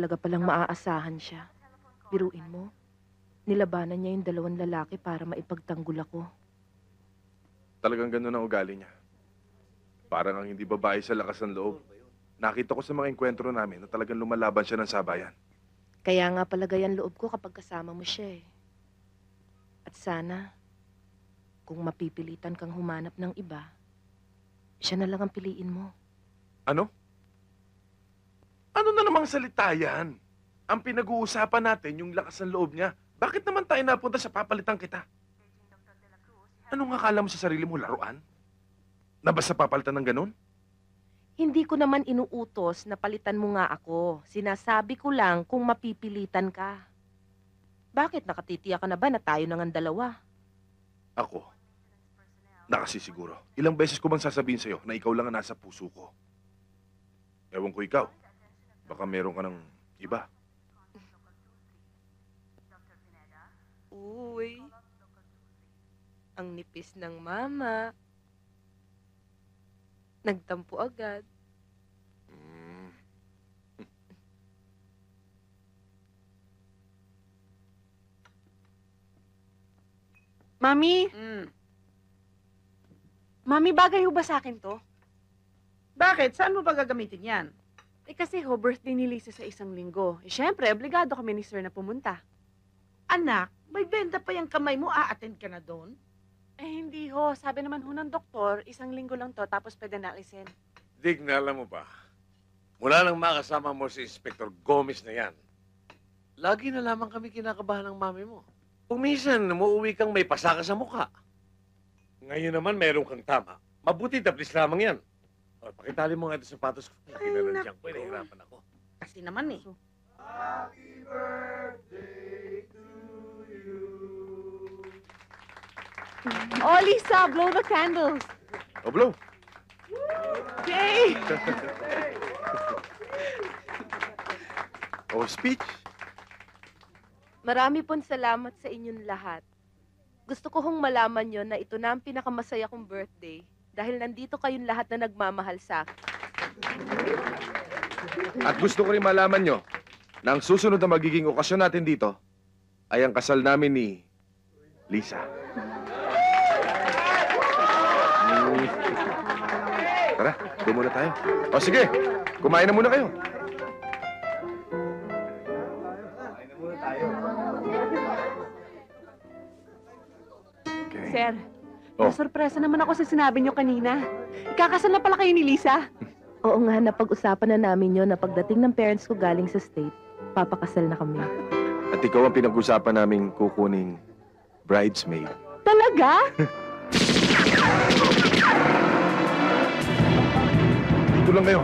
talaga palang maaasahan siya. Biruin mo, nilabanan niya yung dalawang lalaki para maipagtanggol ako. Talagang ganun ang ugali niya. Parang ang hindi babae sa lakas ng loob. Nakita ko sa mga enkwentro namin na talagang lumalaban siya ng sabayan. Kaya nga palagay ang loob ko kapag kasama mo siya eh. At sana, kung mapipilitan kang humanap ng iba, siya na lang ang piliin mo. Ano? Ano na namang salita yan? Ang pinag-uusapan natin yung lakas ng loob niya. Bakit naman tayo napunta sa papalitan kita? Ano nga kala mo sa sarili mo, laruan? Na basta papalitan ng ganun? Hindi ko naman inuutos na palitan mo nga ako. Sinasabi ko lang kung mapipilitan ka. Bakit nakatitiya ka na ba na tayo nang ang dalawa? Ako, nakasisiguro. Ilang beses ko bang sasabihin sa'yo na ikaw lang ang nasa puso ko? Ewan ko ikaw. Baka meron ka ng iba. Uy, ang nipis ng mama. Nagtampo agad. Mm. Mami, Mm. mami bagay ho ba sa akin to? Bakit? Saan mo ba gagamitin yan? Eh kasi ho, birthday ni Lisa sa isang linggo. Eh syempre, obligado kami ni sir na pumunta. Anak, may benda pa yung kamay mo, a-attend ka na doon? Eh hindi ho, sabi naman ho ng doktor, isang linggo lang to tapos pwede na alisin. Dig, na alam mo ba? Mula nang makasama mo si Inspector Gomez na yan, lagi na lamang kami kinakabahan ng mami mo. Kung minsan, umuwi kang may pasaka sa mukha. Ngayon naman, meron kang tama. Mabuti, taplis lamang yan. O, pakitali mo nga ito sa sapatos ko. Ay, Kinanadyan ko, nahihirapan ako. Kasi naman eh. Oh, Lisa, blow the candles. O, blow. Yay! O, speech. Marami pong salamat sa inyong lahat. Gusto ko hong malaman nyo na ito na ang pinakamasaya kong birthday dahil nandito kayong lahat na nagmamahal sa akin. At gusto ko rin malaman nyo na ang susunod na magiging okasyon natin dito ay ang kasal namin ni Lisa. Mm. Tara, doon muna tayo. O sige, kumain na muna kayo. Okay. Sir, Oh. nasorpresa naman ako sa sinabi niyo kanina. Ikakasal na pala kayo ni Lisa. Oo nga, napag-usapan na namin yon na pagdating ng parents ko galing sa state, papakasal na kami. At ikaw ang pinag-usapan naming kukuning bridesmaid. Talaga? Dito lang kayo.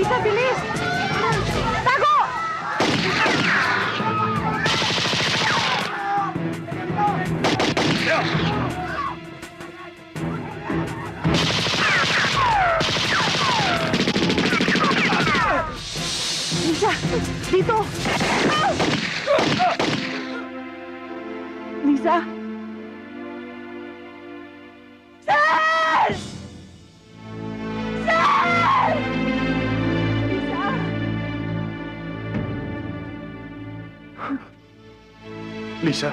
Lisa, bilis! Tago! Lisa! Dito! Lisa! Sir! Lisa,